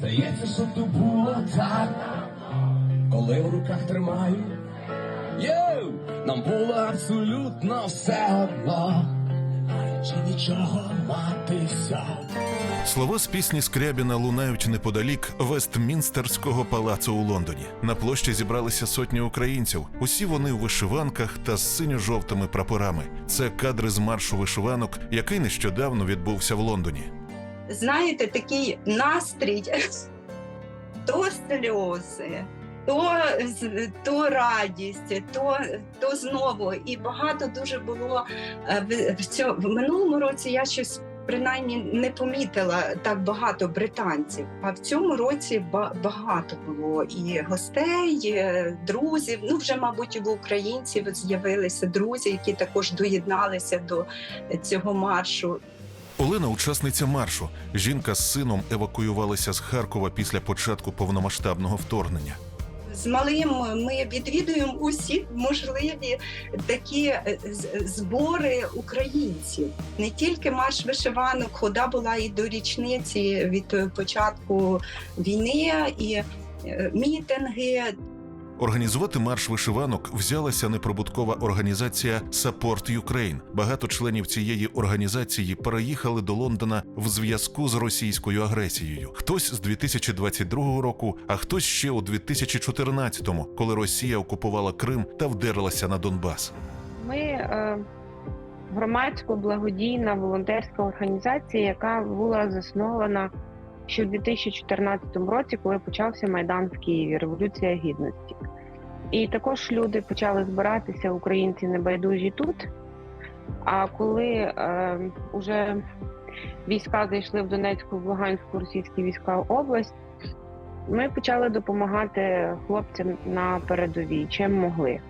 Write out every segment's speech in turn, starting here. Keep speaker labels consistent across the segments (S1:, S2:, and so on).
S1: Здається, що то було так, коли в руках тримаю. Йоу! Нам було абсолютно все одно, чи нічого мати все.
S2: Слова з пісні Скрябіна лунають неподалік Вестмінстерського палацу у Лондоні. На площі зібралися сотні українців. Усі вони у вишиванках та з синьо-жовтими прапорами. Це кадри з маршу вишиванок, який нещодавно відбувся в Лондоні.
S3: Знаєте, такий настрій, то сльози, то, то радість, то, то знову. І багато дуже було е, в, цьому, в минулому році я щось. Принаймні не помітила так багато британців. А в цьому році ба- багато було і гостей, і друзів. Ну вже, мабуть, в українців з'явилися друзі, які також доєдналися до цього маршу.
S2: Олена, учасниця маршу. Жінка з сином евакуювалася з Харкова після початку повномасштабного вторгнення.
S3: З малим ми відвідуємо усі можливі такі е, збори українців. Не тільки марш вишиванок, хода була і до річниці від початку війни, і е, мітинги.
S2: Організувати марш вишиванок взялася неприбуткова організація Support Ukraine. Багато членів цієї організації переїхали до Лондона в зв'язку з російською агресією. Хтось з 2022 року, а хтось ще у 2014-му, коли Росія окупувала Крим та вдерлася на Донбас.
S4: Ми е, громадсько благодійна волонтерська організація, яка була заснована ще в 2014 році, коли почався Майдан в Києві, Революція Гідності. І також люди почали збиратися, українці небайдужі тут. А коли е, вже війська зайшли в Донецьку, в Луганську, російські війська область, ми почали допомагати хлопцям на передовій, чим могли.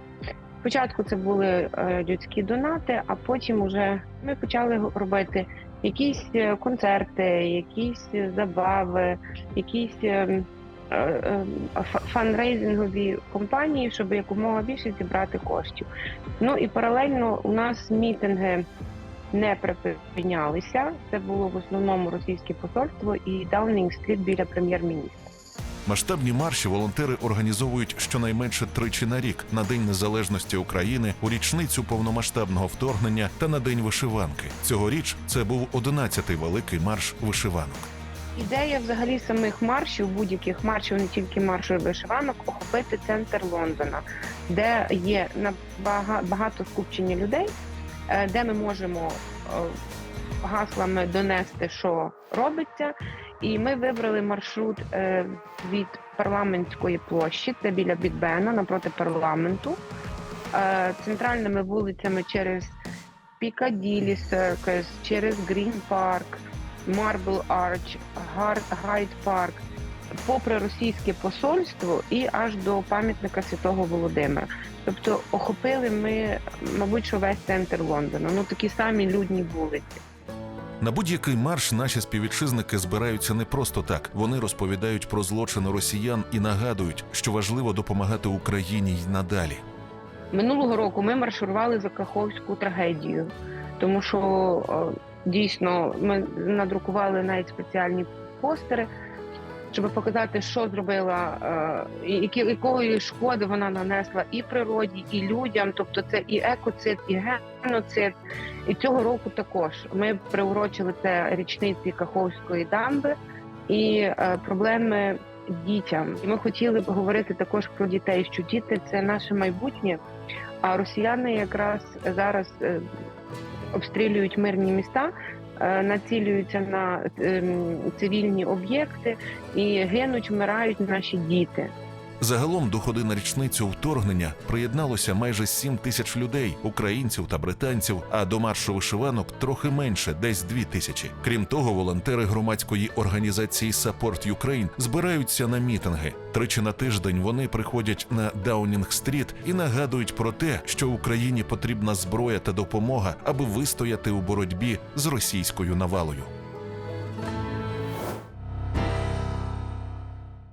S4: Спочатку це були е, людські донати, а потім вже ми почали робити якісь е, концерти, якісь е, забави, якісь е, фа- фанрейзингові компанії, щоб якомога більше зібрати коштів. Ну і паралельно у нас мітинги не припинялися. Це було в основному російське посольство і Даунінг-стріт біля прем'єр-міністра.
S2: Масштабні марші волонтери організовують щонайменше тричі на рік на День Незалежності України, у річницю повномасштабного вторгнення та на День вишиванки. Цьогоріч це був 11-й великий марш вишиванок.
S4: Ідея взагалі самих маршів, будь-яких маршів, не тільки маршів вишиванок, охопити центр Лондона, де є багато скупчення людей, е, де ми можемо е, гаслами донести, що робиться. І ми вибрали маршрут е, від парламентської площі, це біля Бітбена, напроти парламенту, е, центральними вулицями через Пікаділі Серкес, через Грін Парк, Марбл Арч, Гайд Парк, попри російське посольство і аж до пам'ятника Святого Володимира. Тобто охопили ми, мабуть, що весь центр Лондона. Ну такі самі людні вулиці.
S2: На будь-який марш наші співвітчизники збираються не просто так. Вони розповідають про злочини росіян і нагадують, що важливо допомагати Україні й надалі.
S4: Минулого року ми марширували за Каховську трагедію, тому що е, дійсно ми надрукували навіть спеціальні постери, щоб показати, що зробила, е, які, якої шкоди вона нанесла і природі, і людям. Тобто це і екоцид, і геноцид. І цього року також ми приурочили це річниці Каховської дамби і е, проблеми дітям. І ми хотіли б говорити також про дітей, що діти це наше майбутнє. А росіяни якраз зараз е, обстрілюють мирні міста, е, націлюються на ем, цивільні об'єкти і гинуть, вмирають наші діти.
S2: Загалом до ходи на річницю вторгнення приєдналося майже 7 тисяч людей, українців та британців. А до маршу вишиванок трохи менше, десь 2 тисячі. Крім того, волонтери громадської організації Support Ukraine збираються на мітинги. Тричі на тиждень вони приходять на Даунінг-стріт і нагадують про те, що Україні потрібна зброя та допомога, аби вистояти у боротьбі з російською навалою.